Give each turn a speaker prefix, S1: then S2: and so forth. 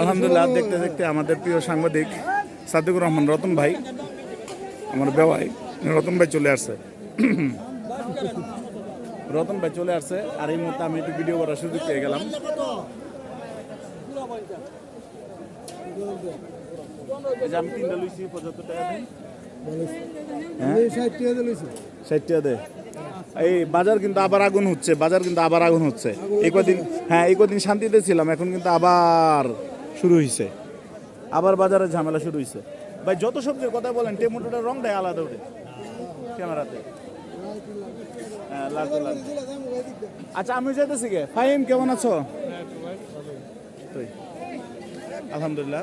S1: আলহামদুলিল্লাহ দেখতে দেখতে আমাদের প্রিয় সাংবাদিক সাদিকুর রহমান রতন ভাই আমার বেওয়াই রতন ভাই চলে আসছে। রতন ভাই চলে আসছে আর এই মুহূর্তে আমি একটু ভিডিও করার সুযোগ পেয়ে গেলাম। আমি তিনটা লইছি পঁচাত্তর টাকা হ্যাঁ? ষাট টাকা দে। এই বাজার কিন্তু আবার আগুন হচ্ছে বাজার কিন্তু আবার আগুন হচ্ছে। এই কদিন হ্যাঁ এই কদিন শান্তিতে ছিলাম এখন কিন্তু আবার শুরু হয়েছে আবার বাজারে ঝামেলা শুরু হয়েছে ভাই যত সবজির কথা বলেন টেমোটোটার রং দেয় আলাদা ওঠে ক্যামেরাতে। হ্যাঁ আচ্ছা আমি যাইতেছি গে। ফাহিম কেমন আছো? তুই। আলহামদুলিল্লাহ।